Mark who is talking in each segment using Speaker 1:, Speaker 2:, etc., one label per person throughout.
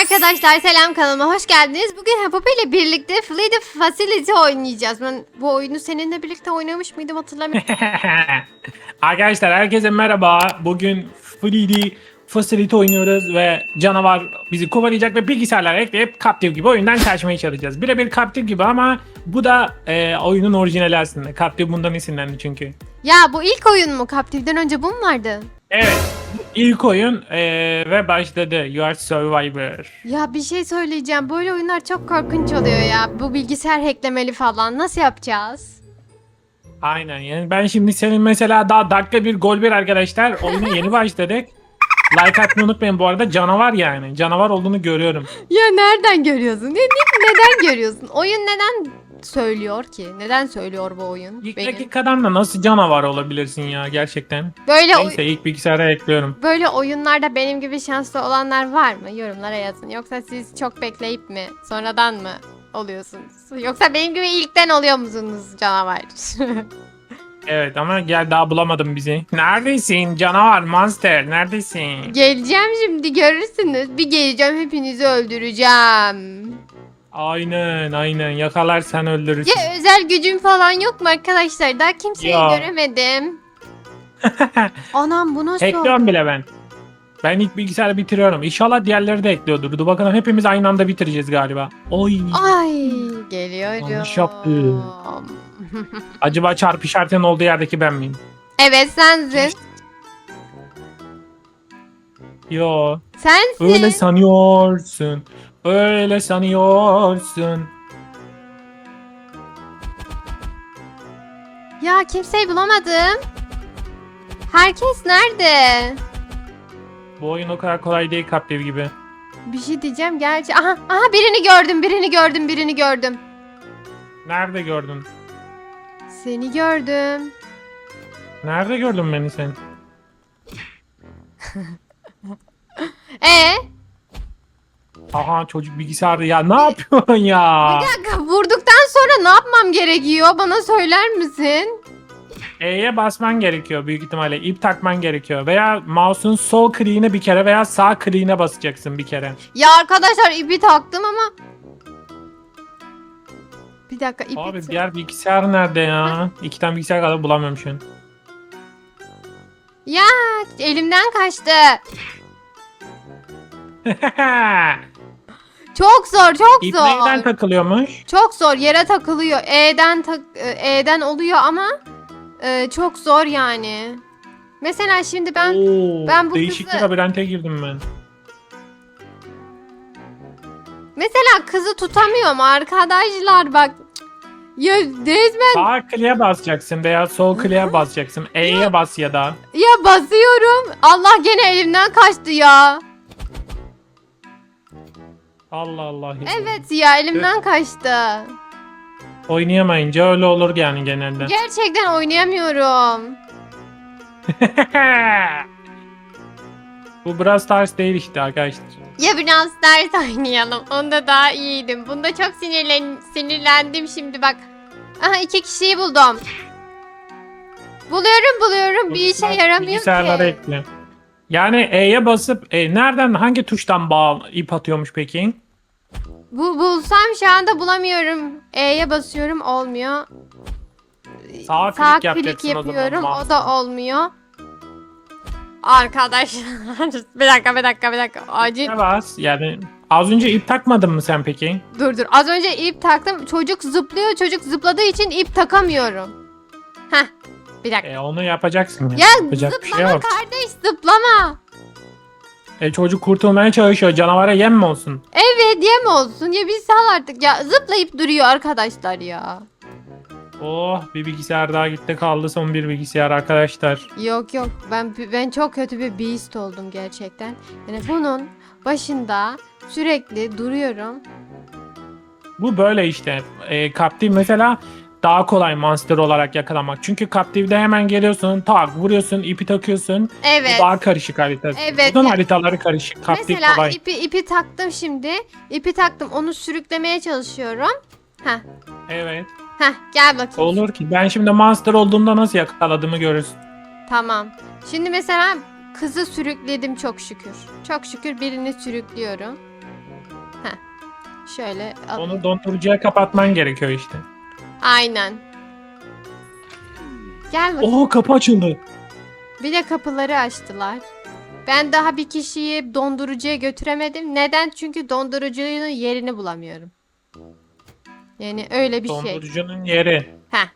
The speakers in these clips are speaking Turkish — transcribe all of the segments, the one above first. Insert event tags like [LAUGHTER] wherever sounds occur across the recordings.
Speaker 1: Arkadaşlar selam kanalıma hoş geldiniz. Bugün Hapopi ile birlikte Flee the Facility oynayacağız. Ben bu oyunu seninle birlikte oynamış mıydım hatırlamıyorum. [LAUGHS]
Speaker 2: Arkadaşlar herkese merhaba. Bugün 3D Facility oynuyoruz ve canavar bizi kovalayacak ve bilgisayarlara ekleyip Captive gibi oyundan kaçmaya çalışacağız. Birebir Captive gibi ama bu da e, oyunun orijinali aslında. Captive bundan esinlendi çünkü.
Speaker 1: ya bu ilk oyun mu? Captive'den önce bu mu vardı?
Speaker 2: Evet. ilk oyun e, ve başladı. You are Survivor.
Speaker 1: Ya bir şey söyleyeceğim. Böyle oyunlar çok korkunç oluyor ya. Bu bilgisayar hacklemeli falan. Nasıl yapacağız?
Speaker 2: Aynen yani ben şimdi senin mesela daha dakika bir gol bir arkadaşlar oyuna yeni başladık. Like atmayı unutmayın bu arada canavar yani. Canavar olduğunu görüyorum.
Speaker 1: Ya nereden görüyorsun? Ne, ne- neden görüyorsun? Oyun neden söylüyor ki? Neden söylüyor bu oyun?
Speaker 2: İlk
Speaker 1: Benim?
Speaker 2: dakikadan da nasıl canavar olabilirsin ya gerçekten.
Speaker 1: Böyle
Speaker 2: Neyse ilk bilgisayara ekliyorum.
Speaker 1: Böyle oyunlarda benim gibi şanslı olanlar var mı? Yorumlara yazın. Yoksa siz çok bekleyip mi? Sonradan mı oluyorsunuz? Yoksa benim gibi ilkten oluyor musunuz canavar? [LAUGHS]
Speaker 2: Evet ama gel daha bulamadım bizi. Neredesin canavar monster neredesin?
Speaker 1: Geleceğim şimdi görürsünüz. Bir geleceğim hepinizi öldüreceğim.
Speaker 2: Aynen aynen yakalarsan öldürürsün.
Speaker 1: Ya özel gücüm falan yok mu arkadaşlar? Daha kimseyi
Speaker 2: Ya.
Speaker 1: göremedim. [LAUGHS] Anam bu nasıl?
Speaker 2: Ekliyorum bile ben. Ben ilk bilgisayarı bitiriyorum. İnşallah diğerleri de ekliyordur. Dur bakalım hepimiz aynı anda bitireceğiz galiba. Oy.
Speaker 1: Ay geliyorum.
Speaker 2: Yanlış yaptım. [LAUGHS] Acaba çarpı işaretinin olduğu yerdeki ben miyim?
Speaker 1: Evet sensin.
Speaker 2: Yo.
Speaker 1: Sensin.
Speaker 2: Öyle sanıyorsun. Öyle sanıyorsun.
Speaker 1: Ya kimseyi bulamadım. Herkes nerede?
Speaker 2: Bu oyun o kadar kolay değil Captive gibi.
Speaker 1: Bir şey diyeceğim gerçi. Aha, aha birini gördüm, birini gördüm, birini gördüm.
Speaker 2: Nerede gördün?
Speaker 1: Seni gördüm.
Speaker 2: Nerede gördün beni sen? [LAUGHS]
Speaker 1: E
Speaker 2: Aha çocuk bilgisayarda ya ne yapıyorsun ya?
Speaker 1: bir dakika vurduktan sonra ne yapmam gerekiyor? Bana söyler misin?
Speaker 2: E'ye basman gerekiyor büyük ihtimalle. İp takman gerekiyor. Veya mouse'un sol kliğine bir kere veya sağ kliğine basacaksın bir kere.
Speaker 1: Ya arkadaşlar ipi taktım ama. Bir dakika ipi.
Speaker 2: Abi diğer bilgisayar nerede ya? İki tane bilgisayar kadar bulamıyorum şu an.
Speaker 1: Ya elimden kaçtı. [LAUGHS] Çok zor, çok
Speaker 2: İp
Speaker 1: zor.
Speaker 2: neyden takılıyormuş?
Speaker 1: Çok zor yere takılıyor. E'den tak e, E'den oluyor ama e, çok zor yani. Mesela şimdi ben
Speaker 2: Oo,
Speaker 1: ben bu
Speaker 2: değişik
Speaker 1: kızı-
Speaker 2: bir labirente girdim ben.
Speaker 1: mesela kızı tutamıyorum arkadaşlar bak. Ya resmen
Speaker 2: Sağ kliğe basacaksın veya sol kliğe basacaksın. E'ye bas ya da.
Speaker 1: ya basıyorum. Allah gene elimden kaçtı ya.
Speaker 2: Allah Allah.
Speaker 1: Evet ya elimden kaçtı.
Speaker 2: Oynayamayınca öyle olur yani genelde.
Speaker 1: Gerçekten oynayamıyorum. [LAUGHS]
Speaker 2: Bu Brawl Stars değil işte arkadaşlar.
Speaker 1: Ya biraz ders oynayalım. Onda daha iyiydim. Bunda çok sinirlen sinirlendim şimdi bak. Aha iki kişiyi buldum. Buluyorum buluyorum bir işe yaramıyor
Speaker 2: Bilgisayarlara
Speaker 1: ki.
Speaker 2: ekle. Yani E'ye basıp e, nereden hangi tuştan bağ ip atıyormuş peki?
Speaker 1: Bu bulsam şu anda bulamıyorum. E'ye basıyorum olmuyor.
Speaker 2: Sağ
Speaker 1: Sağ klik
Speaker 2: o
Speaker 1: yapıyorum o
Speaker 2: mouse.
Speaker 1: da olmuyor. Arkadaşlar [LAUGHS] bir dakika bir dakika bir dakika acil
Speaker 2: Ne bas? Yani az önce ip takmadın mı sen peki?
Speaker 1: dur dur az önce ip taktım çocuk zıplıyor çocuk zıpladığı için ip takamıyorum. Heh bir dakika.
Speaker 2: E, onu yapacaksın. Ya,
Speaker 1: Ya
Speaker 2: Yapacak şey
Speaker 1: zıplama
Speaker 2: yok.
Speaker 1: kardeş zıplama.
Speaker 2: E, çocuk kurtulmaya çalışıyor. Canavara yem mi olsun?
Speaker 1: Evet yem olsun ya bir sal artık ya zıplayıp duruyor arkadaşlar ya.
Speaker 2: Oh bir bilgisayar daha gitti kaldı son bir bilgisayar arkadaşlar.
Speaker 1: Yok yok ben ben çok kötü bir beast oldum gerçekten. Yani bunun başında sürekli duruyorum.
Speaker 2: Bu böyle işte. E, Captive mesela daha kolay monster olarak yakalamak. Çünkü Captive'de hemen geliyorsun, tak vuruyorsun, ipi takıyorsun.
Speaker 1: Evet.
Speaker 2: Bu daha karışık haritası.
Speaker 1: Evet.
Speaker 2: Bunun haritaları karışık. Captive
Speaker 1: Mesela
Speaker 2: kolay.
Speaker 1: ipi ipi taktım şimdi. İpi taktım onu sürüklemeye çalışıyorum. Heh.
Speaker 2: Evet.
Speaker 1: Heh gel bakayım.
Speaker 2: Olur ki. Ben şimdi monster olduğumda nasıl yakaladığımı görürsün.
Speaker 1: Tamam. Şimdi mesela kızı sürükledim çok şükür. Çok şükür birini sürüklüyorum. Şöyle al-
Speaker 2: Onu dondurucuya kapatman gerekiyor işte.
Speaker 1: Aynen. Gel bakayım.
Speaker 2: Oo kapı açıldı.
Speaker 1: Bir de kapıları açtılar. Ben daha bir kişiyi dondurucuya götüremedim. Neden? Çünkü dondurucunun yerini bulamıyorum. Yani öyle bir şey.
Speaker 2: Dondurucunun yeri.
Speaker 1: Heh.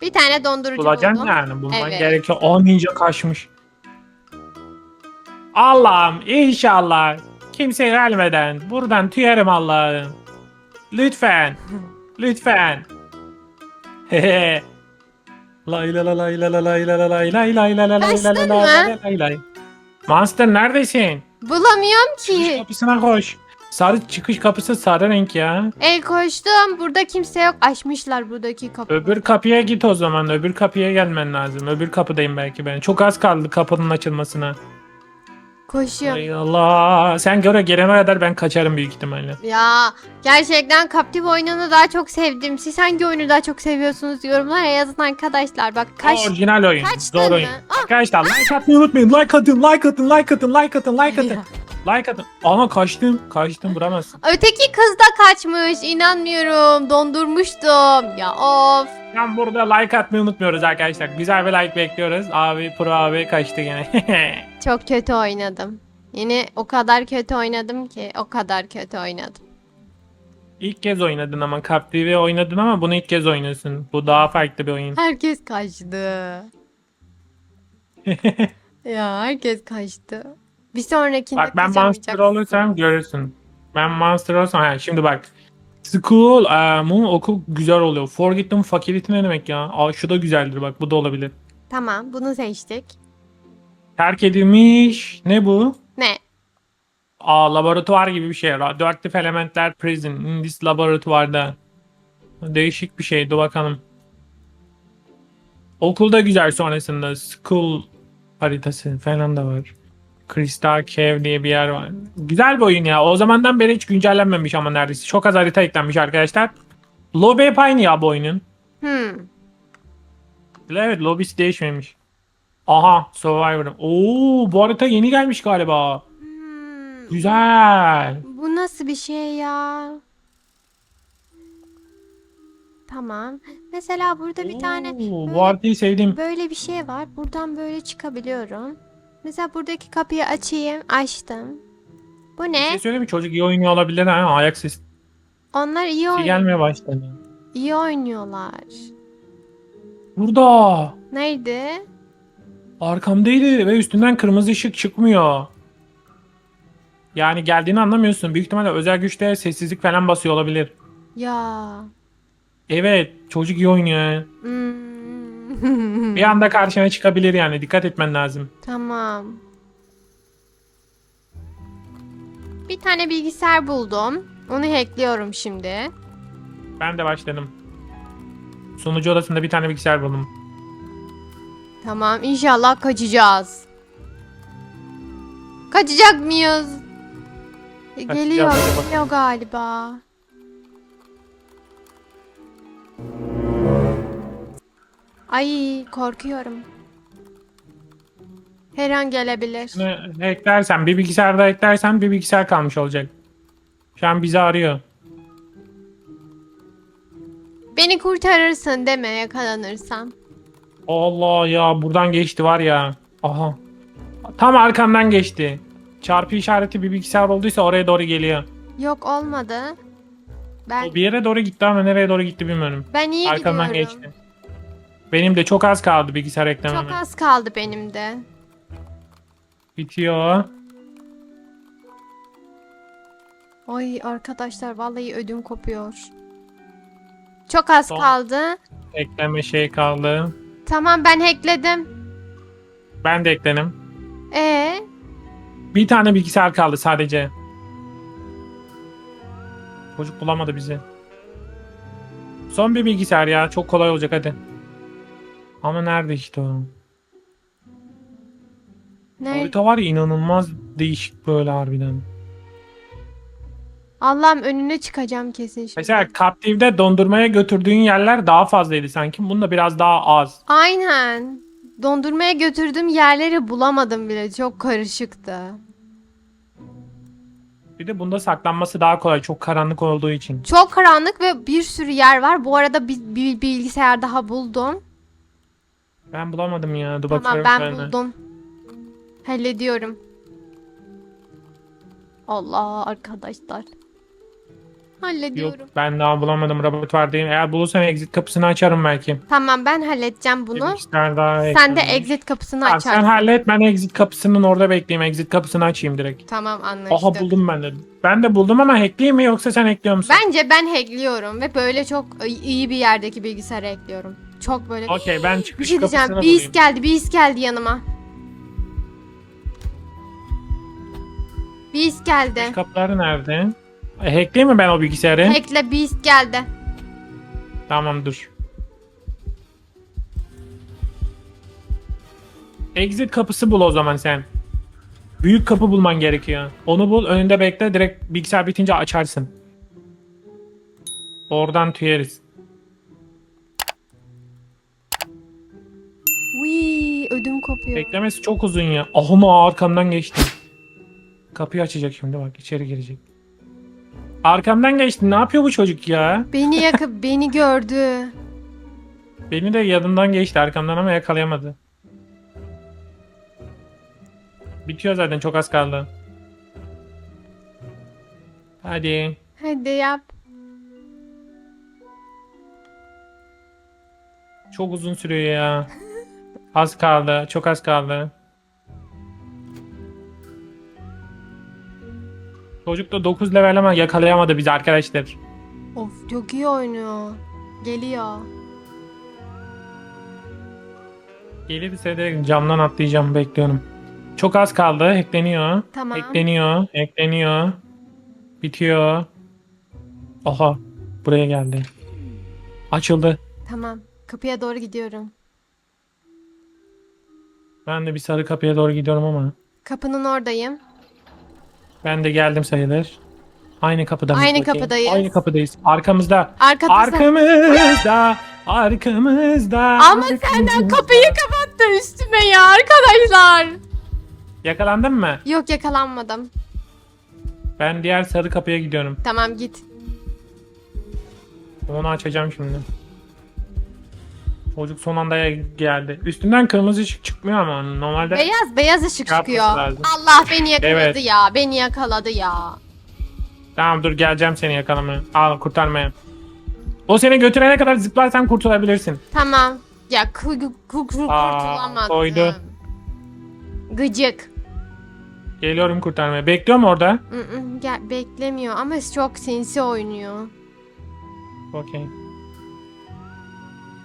Speaker 1: Bir tane dondurucu
Speaker 2: Bulacaksın
Speaker 1: buldum.
Speaker 2: yani. Bulman
Speaker 1: Evet.
Speaker 2: gerekiyor. O ninja kaçmış. Allah'ım inşallah kimse gelmeden buradan tüyerim Allah'ım. Lütfen. [LAUGHS] Lütfen. Hehe. Lay la la lay la la lay la la lay lay lay la la lay la la
Speaker 1: Kaçtın
Speaker 2: lay
Speaker 1: mı?
Speaker 2: lay lay. Monster neredesin?
Speaker 1: Bulamıyorum
Speaker 2: Çıkış
Speaker 1: ki.
Speaker 2: kapısına koş. Sarı çıkış kapısı sarı renk ya.
Speaker 1: El koştum. Burada kimse yok. Açmışlar buradaki kapıyı.
Speaker 2: Öbür kapıya git o zaman. Öbür kapıya gelmen lazım. Öbür kapıdayım belki ben. Çok az kaldı kapının açılmasına.
Speaker 1: Koşuyorum.
Speaker 2: Ay Allah. Sen göre gelene kadar ben kaçarım büyük ihtimalle.
Speaker 1: Ya gerçekten Captive oyununu daha çok sevdim. Siz hangi oyunu daha çok seviyorsunuz yorumlara yazın arkadaşlar. Bak kaç
Speaker 2: Orijinal oyun.
Speaker 1: kaçtın mı?
Speaker 2: oyun.
Speaker 1: Ah,
Speaker 2: Arkadaşlar like atmayı unutmayın. Like atın, like atın, like atın, like atın, like atın. Like atın. Ama kaçtım. Kaçtım vuramazsın.
Speaker 1: Öteki kız da kaçmış. İnanmıyorum. Dondurmuştum. Ya of.
Speaker 2: Ben burada like atmayı unutmuyoruz arkadaşlar. Güzel bir like bekliyoruz. Abi pro abi kaçtı gene. [LAUGHS]
Speaker 1: Çok kötü oynadım. Yine o kadar kötü oynadım ki o kadar kötü oynadım.
Speaker 2: ilk kez oynadın ama Captive'i oynadın ama bunu ilk kez oynuyorsun. Bu daha farklı bir oyun.
Speaker 1: Herkes kaçtı. [LAUGHS] ya herkes kaçtı. Bir sonrakinde
Speaker 2: Bak ben monster olursam görürsün. Ben monster olursam ha, şimdi bak. School e, mu okul güzel oluyor. Forgotten Faculty ne demek ya? Aa şu da güzeldir bak bu da olabilir.
Speaker 1: Tamam bunu seçtik.
Speaker 2: Terk edilmiş ne bu?
Speaker 1: Ne?
Speaker 2: Aa laboratuvar gibi bir şey. Radyoaktif elementler prison. In this laboratuvarda. Değişik bir şey. Dur bakalım. Okulda güzel sonrasında. School haritası falan da var. Crystal Cave diye bir yer var. Güzel bir oyun ya. O zamandan beri hiç güncellenmemiş ama neredeyse. Çok az harita eklenmiş arkadaşlar. Lobby hep aynı ya bu oyunun.
Speaker 1: Hmm.
Speaker 2: Evet lobisi değişmemiş. Aha Survivor'ım. Oo bu harita yeni gelmiş galiba.
Speaker 1: Hmm.
Speaker 2: Güzel.
Speaker 1: Bu nasıl bir şey ya? Tamam. Mesela burada bir tane
Speaker 2: Oo,
Speaker 1: böyle-
Speaker 2: bu haritayı sevdim.
Speaker 1: böyle bir şey var. Buradan böyle çıkabiliyorum. Mesela buradaki kapıyı açayım. Açtım. Bu
Speaker 2: Bir
Speaker 1: ne?
Speaker 2: şey söyleyeyim mi? Çocuk iyi oynuyor olabilir ha. Ayak sesi
Speaker 1: Onlar iyi oynuyor.
Speaker 2: gelmeye başladı.
Speaker 1: İyi oynuyorlar.
Speaker 2: Burada.
Speaker 1: Nerede?
Speaker 2: Arkamdaydı ve üstünden kırmızı ışık çıkmıyor. Yani geldiğini anlamıyorsun. Büyük ihtimalle özel güçte sessizlik falan basıyor olabilir.
Speaker 1: Ya.
Speaker 2: Evet. Çocuk iyi oynuyor.
Speaker 1: Hmm.
Speaker 2: Bir anda karşına çıkabilir yani. Dikkat etmen lazım.
Speaker 1: Tamam. Bir tane bilgisayar buldum. Onu hackliyorum şimdi.
Speaker 2: Ben de başladım. Sunucu odasında bir tane bilgisayar buldum.
Speaker 1: Tamam inşallah kaçacağız. Kaçacak mıyız? E, Geliyor, geliyor galiba. Ay korkuyorum. Her an gelebilir.
Speaker 2: Ne eklersen bir bilgisayar da eklersen bir bilgisayar kalmış olacak. Şu an bizi arıyor.
Speaker 1: Beni kurtarırsın deme yakalanırsam.
Speaker 2: Allah ya buradan geçti var ya. Aha. Tam arkamdan geçti. Çarpı işareti bir bilgisayar olduysa oraya doğru geliyor.
Speaker 1: Yok olmadı. Ben
Speaker 2: O bir yere doğru gitti ama nereye doğru gitti bilmiyorum.
Speaker 1: ben iyi
Speaker 2: Arkamdan
Speaker 1: gidiyorum.
Speaker 2: geçti. Benim de çok az kaldı bilgisayar eklememe.
Speaker 1: Çok az kaldı benim de.
Speaker 2: Bitiyor.
Speaker 1: Ay arkadaşlar vallahi ödüm kopuyor. Çok az
Speaker 2: Son.
Speaker 1: kaldı.
Speaker 2: Ekleme şey kaldı.
Speaker 1: Tamam ben hackledim.
Speaker 2: Ben de eklenim.
Speaker 1: Ee,
Speaker 2: Bir tane bilgisayar kaldı sadece. Çocuk bulamadı bizi. Son bir bilgisayar ya. Çok kolay olacak hadi. Ama nerede işte o?
Speaker 1: ne?
Speaker 2: Harita var ya inanılmaz değişik böyle harbiden.
Speaker 1: Allah'ım önüne çıkacağım kesin şimdi.
Speaker 2: Mesela Captive'de dondurmaya götürdüğün yerler daha fazlaydı sanki. Bunda biraz daha az.
Speaker 1: Aynen. Dondurmaya götürdüğüm yerleri bulamadım bile. Çok karışıktı.
Speaker 2: Bir de bunda saklanması daha kolay. Çok karanlık olduğu için.
Speaker 1: Çok karanlık ve bir sürü yer var. Bu arada bir, bir bilgisayar daha buldum.
Speaker 2: Ben bulamadım ya. Dur
Speaker 1: Tamam
Speaker 2: bakıyorum
Speaker 1: ben
Speaker 2: şöyle.
Speaker 1: buldum. Hallediyorum. Allah arkadaşlar.
Speaker 2: Yok
Speaker 1: Hallediyorum.
Speaker 2: ben daha bulamadım. Laboratuvardayım. Eğer bulursam exit kapısını açarım belki.
Speaker 1: Tamam ben halledeceğim bunu.
Speaker 2: Daha
Speaker 1: Sen de exit kapısını
Speaker 2: sen
Speaker 1: açarsın.
Speaker 2: hallet ben exit kapısının orada bekleyeyim. Exit kapısını açayım direkt.
Speaker 1: Tamam anlaştık.
Speaker 2: Aha buldum ben de. Ben de buldum ama hackleyeyim mi yoksa sen ekliyor musun?
Speaker 1: Bence ben hackliyorum ve böyle çok iyi bir yerdeki bilgisayara ekliyorum. Çok böyle
Speaker 2: Okey ben
Speaker 1: bir
Speaker 2: çıkış
Speaker 1: şey diyeceğim.
Speaker 2: kapısını
Speaker 1: Bir his
Speaker 2: bulayım.
Speaker 1: geldi, bir his geldi yanıma. Bir his geldi.
Speaker 2: Çıkış kapıları nerede? Hackleyeyim mi ben o bilgisayarı?
Speaker 1: Hackle his geldi.
Speaker 2: Tamam dur. Exit kapısı bul o zaman sen. Büyük kapı bulman gerekiyor. Onu bul önünde bekle direkt bilgisayar bitince açarsın. Oradan tüyeriz.
Speaker 1: Uy, ödüm kopuyor.
Speaker 2: Beklemesi çok uzun ya. Ahuma arkamdan geçti. Kapıyı açacak şimdi bak içeri girecek. Arkamdan geçti. Ne yapıyor bu çocuk ya?
Speaker 1: Beni yakıp [LAUGHS] beni gördü.
Speaker 2: Beni de yanından geçti arkamdan ama yakalayamadı. Bitiyor zaten çok az kaldı. Hadi.
Speaker 1: Hadi yap.
Speaker 2: Çok uzun sürüyor ya. Az kaldı. Çok az kaldı. Çocuk da 9 level ama yakalayamadı bizi arkadaşlar.
Speaker 1: Of çok iyi oynuyor. Geliyor.
Speaker 2: Gelirse de camdan atlayacağım bekliyorum. Çok az kaldı. Hackleniyor.
Speaker 1: Tamam.
Speaker 2: Hackleniyor. Hackleniyor. Bitiyor. Oha. Buraya geldi. Açıldı.
Speaker 1: Tamam. Kapıya doğru gidiyorum.
Speaker 2: Ben de bir sarı kapıya doğru gidiyorum ama.
Speaker 1: Kapının oradayım.
Speaker 2: Ben de geldim sayılır. Aynı kapıda mıyız
Speaker 1: Aynı
Speaker 2: bakayım?
Speaker 1: kapıdayız.
Speaker 2: Aynı kapıdayız. Arkamızda.
Speaker 1: Arkada
Speaker 2: Arkamızda. Arkamızda.
Speaker 1: Ama senden kapıyı kapattı üstüme ya arkadaşlar.
Speaker 2: Yakalandın mı?
Speaker 1: Yok yakalanmadım.
Speaker 2: Ben diğer sarı kapıya gidiyorum.
Speaker 1: Tamam git.
Speaker 2: Onu açacağım şimdi. Çocuk son anda geldi. Üstünden kırmızı ışık çıkmıyor ama normalde
Speaker 1: Beyaz beyaz ışık
Speaker 2: Yapması
Speaker 1: çıkıyor.
Speaker 2: lazım.
Speaker 1: Allah beni yakaladı
Speaker 2: Evet.
Speaker 1: ya. Beni yakaladı ya.
Speaker 2: Tamam dur geleceğim seni yakalamaya. Al kurtarmaya. O seni götürene kadar zıplarsan kurtulabilirsin.
Speaker 1: Tamam. Ya ku- ku- ku-
Speaker 2: Aa,
Speaker 1: kurtulamadım.
Speaker 2: koydu.
Speaker 1: Gıcık.
Speaker 2: Geliyorum kurtarmaya. Bekliyor mu orada?
Speaker 1: Gel, beklemiyor ama çok sinsi oynuyor.
Speaker 2: Okey.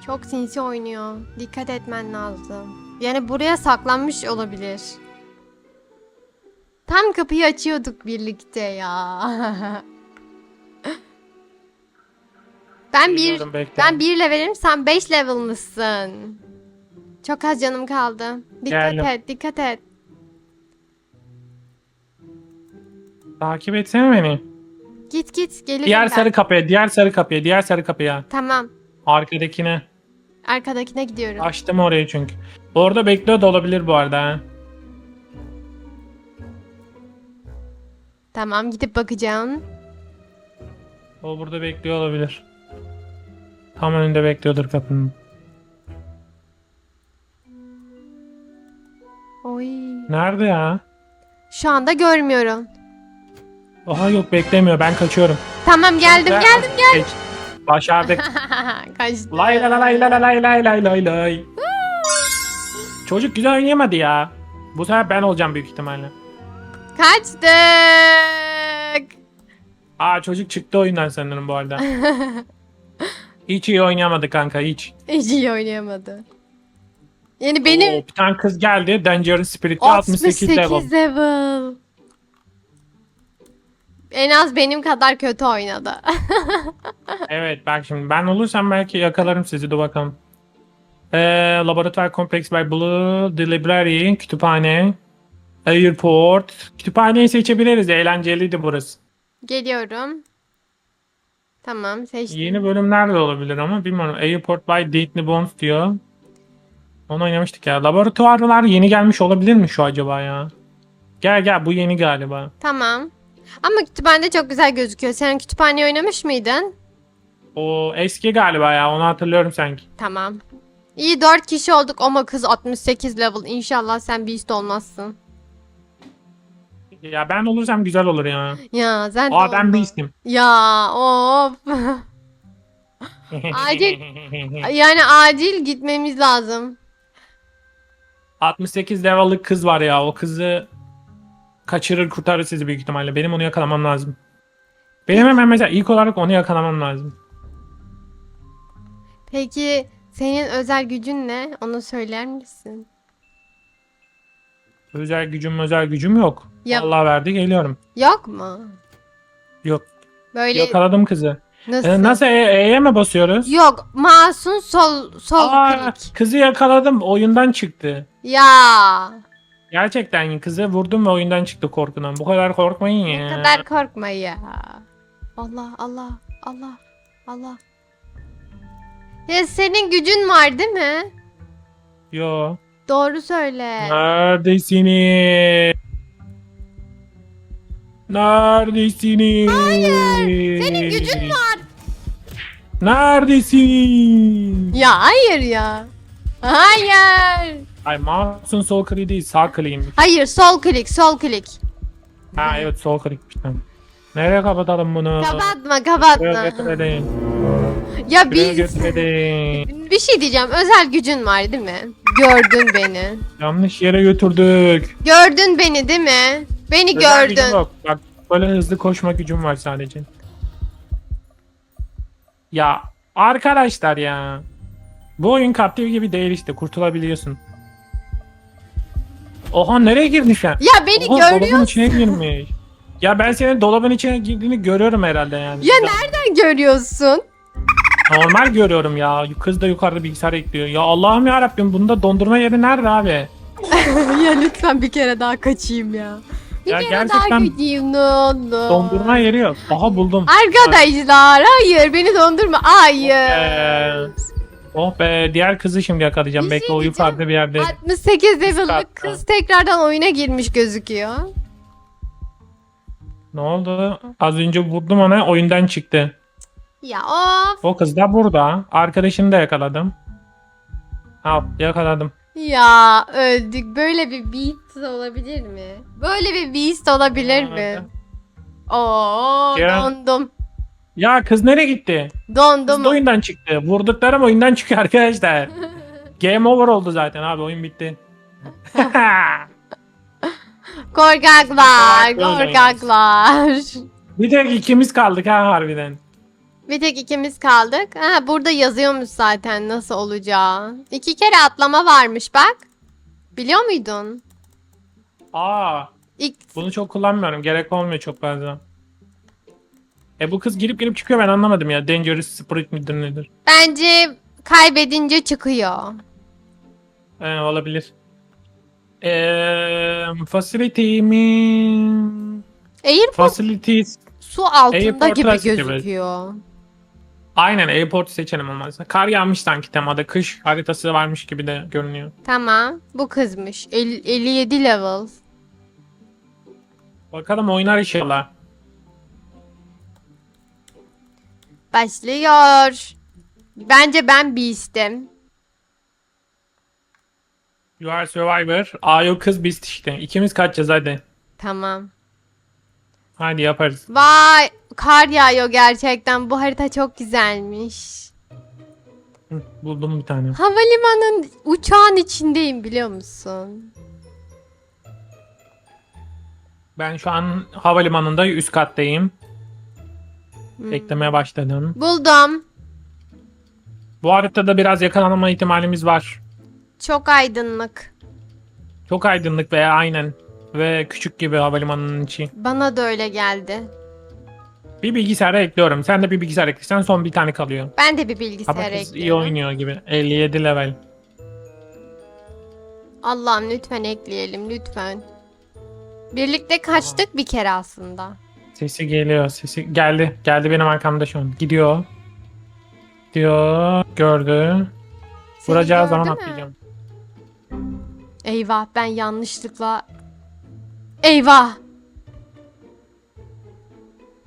Speaker 1: Çok sinsi oynuyor. Dikkat etmen lazım. Yani buraya saklanmış olabilir. Tam kapıyı açıyorduk birlikte ya. ben bir ben bir levelim sen 5 level mısın? Çok az canım kaldı. Dikkat
Speaker 2: Geldim.
Speaker 1: et, dikkat et.
Speaker 2: Takip etsene beni.
Speaker 1: Git git gelirim
Speaker 2: Diğer
Speaker 1: ben.
Speaker 2: sarı kapıya, diğer sarı kapıya, diğer sarı kapıya.
Speaker 1: Tamam.
Speaker 2: Arkadakine.
Speaker 1: Arkadakine gidiyorum.
Speaker 2: Açtım orayı çünkü. Orada bekliyor da olabilir bu arada. ha.
Speaker 1: Tamam gidip bakacağım.
Speaker 2: O burada bekliyor olabilir. Tam önünde bekliyordur kapının.
Speaker 1: Oy.
Speaker 2: Nerede ya?
Speaker 1: Şu anda görmüyorum.
Speaker 2: Oha yok beklemiyor. Ben kaçıyorum.
Speaker 1: Tamam geldim
Speaker 2: Ben-
Speaker 1: geldim
Speaker 2: Geç. Başardık. [LAUGHS]
Speaker 1: Kaçtı.
Speaker 2: lay lay lay lay lay lay lay lay lay. Çocuk güzel oynayamadı ya. Bu sefer ben olacağım büyük ihtimalle.
Speaker 1: Kaçtık.
Speaker 2: Aa çocuk çıktı oyundan sanırım bu arada. [LAUGHS] hiç iyi oynayamadı kanka hiç.
Speaker 1: Hiç iyi oynayamadı. Yani benim
Speaker 2: Oo, bir tane kız geldi. Dangerous Spirit'te 68 level.
Speaker 1: 68 level. En az benim kadar kötü oynadı. [LAUGHS]
Speaker 2: Evet bak şimdi ben olursam belki yakalarım sizi dur bakalım. Ee, laboratuvar kompleks by Blue, The Library, kütüphane, airport. Kütüphaneyi seçebiliriz. Eğlenceliydi burası.
Speaker 1: Geliyorum. Tamam seçtim.
Speaker 2: Yeni bölümler de olabilir ama bilmiyorum. Airport by Disney Bones diyor. Onu oynamıştık ya. Laboratuvarlar yeni gelmiş olabilir mi şu acaba ya? Gel gel bu yeni galiba.
Speaker 1: Tamam. Ama kütüphanede çok güzel gözüküyor. Sen kütüphane oynamış mıydın?
Speaker 2: O eski galiba ya onu hatırlıyorum sanki.
Speaker 1: Tamam. İyi 4 kişi olduk ama kız 68 level. İnşallah sen beast olmazsın.
Speaker 2: Ya ben olursam güzel olur ya.
Speaker 1: Ya sen de
Speaker 2: Aa ben istim.
Speaker 1: Ya of. [LAUGHS] Acil. yani acil gitmemiz lazım.
Speaker 2: 68 level'lık kız var ya o kızı kaçırır kurtarır sizi büyük ihtimalle. Benim onu yakalamam lazım. Benim hemen mesela ilk olarak onu yakalamam lazım.
Speaker 1: Peki senin özel gücün ne? Onu söyler misin?
Speaker 2: Özel gücüm özel gücüm yok.
Speaker 1: Ya-
Speaker 2: Allah verdi geliyorum.
Speaker 1: Yok mu?
Speaker 2: Yok
Speaker 1: Böyle
Speaker 2: yakaladım kızı.
Speaker 1: nasıl?
Speaker 2: Ee, nasıl E- E'ye mi basıyoruz?
Speaker 1: Yok, masum sol sol
Speaker 2: Aa,
Speaker 1: klik.
Speaker 2: kızı yakaladım oyundan çıktı.
Speaker 1: Ya,
Speaker 2: Gerçekten kızı vurdum ve oyundan çıktı korkudan. Bu kadar korkmayın ya.
Speaker 1: ne kadar korkma ya. Allah Allah Allah Allah. Ya senin gücün var değil mi?
Speaker 2: Yo.
Speaker 1: Doğru söyle.
Speaker 2: Neredesiniz? Neredesiniz? Hayır.
Speaker 1: Senin gücün var.
Speaker 2: Neredesiniz?
Speaker 1: Ya hayır ya. Hayır.
Speaker 2: Ay mouse'un sol kliği değil sağ kliğiymiş.
Speaker 1: Hayır, sol klik, sol klik.
Speaker 2: Ha evet sol klikmiş tamam. Nereye kapatalım bunu?
Speaker 1: Kapatma,
Speaker 2: Şuraya
Speaker 1: kapatma. Ya
Speaker 2: Şuraya
Speaker 1: biz bir şey diyeceğim. Özel gücün var değil mi? Gördün beni.
Speaker 2: Yanlış yere götürdük.
Speaker 1: Gördün beni değil mi? Beni
Speaker 2: Özel gücüm
Speaker 1: gördün.
Speaker 2: yok. Bak böyle hızlı koşma gücüm var sadece. Ya arkadaşlar ya. Bu oyun Captive gibi değil işte kurtulabiliyorsun. Oha nereye girdin sen?
Speaker 1: Ya beni
Speaker 2: Oha, dolabın içine girmiş. Ya ben senin dolabın içine girdiğini görüyorum herhalde yani.
Speaker 1: Ya nereden görüyorsun?
Speaker 2: Normal görüyorum ya. Kız da yukarıda bilgisayar ekliyor. Ya Allah'ım ya Rabbim bunda dondurma yeri nerede abi? [LAUGHS]
Speaker 1: ya lütfen bir kere daha kaçayım ya. Bir
Speaker 2: Ya
Speaker 1: kere
Speaker 2: gerçekten
Speaker 1: daha gideyim ne oldu?
Speaker 2: Dondurma yeri yok. Aha buldum.
Speaker 1: Arkadaşlar hayır beni dondurma. Hayır.
Speaker 2: Ee, oh be diğer kızı şimdi yakalayacağım.
Speaker 1: Bir
Speaker 2: Bekle
Speaker 1: şey
Speaker 2: o yukarıda bir yerde.
Speaker 1: 68 level'lık kız tekrardan oyuna girmiş gözüküyor.
Speaker 2: Ne oldu? Az önce vurdum ona oyundan çıktı.
Speaker 1: Ya of.
Speaker 2: O kız da burada. Arkadaşını da yakaladım. Al yakaladım.
Speaker 1: Ya öldük. Böyle bir beast olabilir mi? Böyle bir beast olabilir mi? Oo
Speaker 2: Ya.
Speaker 1: dondum.
Speaker 2: Ya kız nereye gitti? Kız
Speaker 1: Dondum.
Speaker 2: da oyundan çıktı. Vurduklarım oyundan çıkıyor arkadaşlar. [LAUGHS] Game over oldu zaten abi oyun bitti. [LAUGHS]
Speaker 1: Korkaklar, korkaklar. [LAUGHS]
Speaker 2: bir tek ikimiz kaldık ha harbiden.
Speaker 1: Bir tek ikimiz kaldık. Ha, burada yazıyormuş zaten nasıl olacağı. İki kere atlama varmış bak. Biliyor muydun?
Speaker 2: Aa
Speaker 1: İlk...
Speaker 2: bunu çok kullanmıyorum. Gerek olmuyor çok fazla. E bu kız girip girip çıkıyor ben anlamadım ya. Dangerous Spirit midir nedir?
Speaker 1: Bence kaybedince çıkıyor.
Speaker 2: Ee, olabilir. Eee facility mi?
Speaker 1: Airport
Speaker 2: Facilities.
Speaker 1: su altında
Speaker 2: Airport
Speaker 1: gibi
Speaker 2: Transit gibi.
Speaker 1: gözüküyor.
Speaker 2: Aynen airport seçelim olmazsa. Kar yağmış sanki temada. Kış haritası varmış gibi de görünüyor.
Speaker 1: Tamam. Bu kızmış. El- 57 level.
Speaker 2: Bakalım oynar inşallah.
Speaker 1: Başlıyor. Bence ben Beast'im.
Speaker 2: You are survivor. Yok kız biz işte. İkimiz kaçacağız hadi.
Speaker 1: Tamam.
Speaker 2: Hadi yaparız.
Speaker 1: Vay kar yağıyor gerçekten. Bu harita çok güzelmiş.
Speaker 2: Hı, buldum bir tane.
Speaker 1: Havalimanın uçağın içindeyim biliyor musun?
Speaker 2: Ben şu an havalimanında üst kattayım.
Speaker 1: Hmm.
Speaker 2: Beklemeye başladım.
Speaker 1: Buldum.
Speaker 2: Bu haritada biraz yakalanma ihtimalimiz var.
Speaker 1: Çok aydınlık.
Speaker 2: Çok aydınlık ve aynen. Ve küçük gibi havalimanının içi.
Speaker 1: Bana da öyle geldi.
Speaker 2: Bir bilgisayara ekliyorum. Sen de bir bilgisayar eklesen son bir tane kalıyor.
Speaker 1: Ben de bir
Speaker 2: Ama
Speaker 1: bilgisayar
Speaker 2: kız iyi
Speaker 1: ekliyorum.
Speaker 2: oynuyor gibi. 57 level.
Speaker 1: Allah'ım lütfen ekleyelim lütfen. Birlikte kaçtık bir kere aslında.
Speaker 2: Sesi geliyor. Sesi geldi. Geldi benim arkamda şu an. Gidiyor. Gidiyor. Gördü.
Speaker 1: Seni
Speaker 2: Vuracağı
Speaker 1: gördü
Speaker 2: zaman
Speaker 1: mü?
Speaker 2: atlayacağım.
Speaker 1: Eyvah ben yanlışlıkla... Eyvah!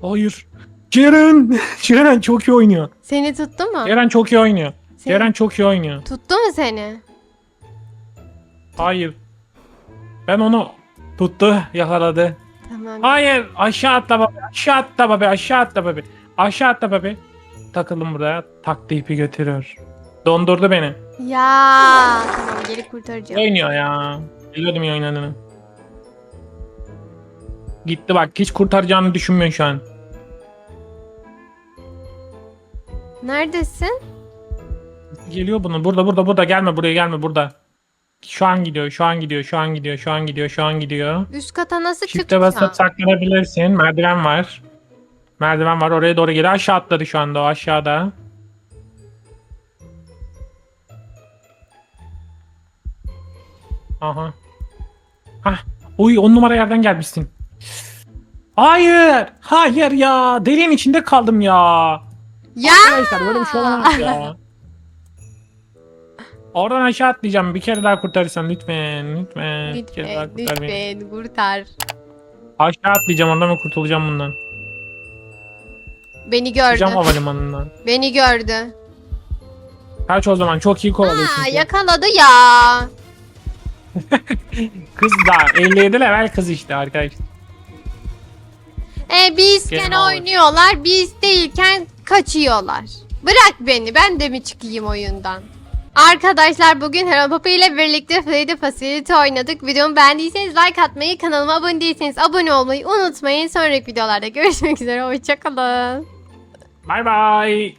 Speaker 2: Hayır. Ceren. Ceren çok iyi oynuyor.
Speaker 1: Seni tuttu mu?
Speaker 2: Ceren çok iyi oynuyor.
Speaker 1: Seni-
Speaker 2: Ceren çok iyi oynuyor.
Speaker 1: Tuttu mu seni?
Speaker 2: Hayır. Ben onu tuttu, yakaladı.
Speaker 1: Tamam.
Speaker 2: Hayır, aşağı atla babi, aşağı atla babi, aşağı atla babi. Aşağı atla babi. Takıldım buraya, taktı ipi götürüyor. Dondurdu beni.
Speaker 1: Ya tamam geri kurtaracağım.
Speaker 2: Oynuyor ya. Biliyordum iyi oynadığını. Gitti bak, hiç kurtaracağını düşünmüyor şu an.
Speaker 1: Neredesin?
Speaker 2: Geliyor bunu. Burada, burada, burada. Gelme buraya, gelme burada. Şu an gidiyor, şu an gidiyor, şu an gidiyor, şu an gidiyor, şu an gidiyor.
Speaker 1: Üst kata nasıl
Speaker 2: Çifte
Speaker 1: çıkacağım?
Speaker 2: basıp saklanabilirsin. Merdiven var. Merdiven var. Oraya doğru geliyor. Aşağı atladı şu anda o aşağıda. Aha. Hah. Uy on numara yerden gelmişsin. Hayır. Hayır ya. Deliğin içinde kaldım ya.
Speaker 1: Ya!
Speaker 2: Arkadaşlar böyle bir şey olamaz ya. [LAUGHS] Oradan aşağı atlayacağım. Bir kere daha kurtarırsan lütfen. Lütfen. Bir kere daha
Speaker 1: Lütfen,
Speaker 2: kurtar beni.
Speaker 1: lütfen kurtar.
Speaker 2: Aşağı atlayacağım oradan ve kurtulacağım bundan.
Speaker 1: Beni gördü.
Speaker 2: Çıkacağım havalimanından.
Speaker 1: Beni gördü.
Speaker 2: Kaç o zaman çok iyi kovalıyorsun.
Speaker 1: Aa,
Speaker 2: sen.
Speaker 1: yakaladı ya. [LAUGHS]
Speaker 2: Kız da 57 level kız işte arkadaşlar.
Speaker 1: E bizken
Speaker 2: Gene var.
Speaker 1: oynuyorlar, biz değilken kaçıyorlar. Bırak beni, ben de mi çıkayım oyundan? Arkadaşlar bugün Hello Papa ile birlikte Freddy Facility oynadık. Videomu beğendiyseniz like atmayı, kanalıma abone değilseniz abone olmayı unutmayın. Sonraki videolarda görüşmek üzere, hoşçakalın.
Speaker 2: Bay bay.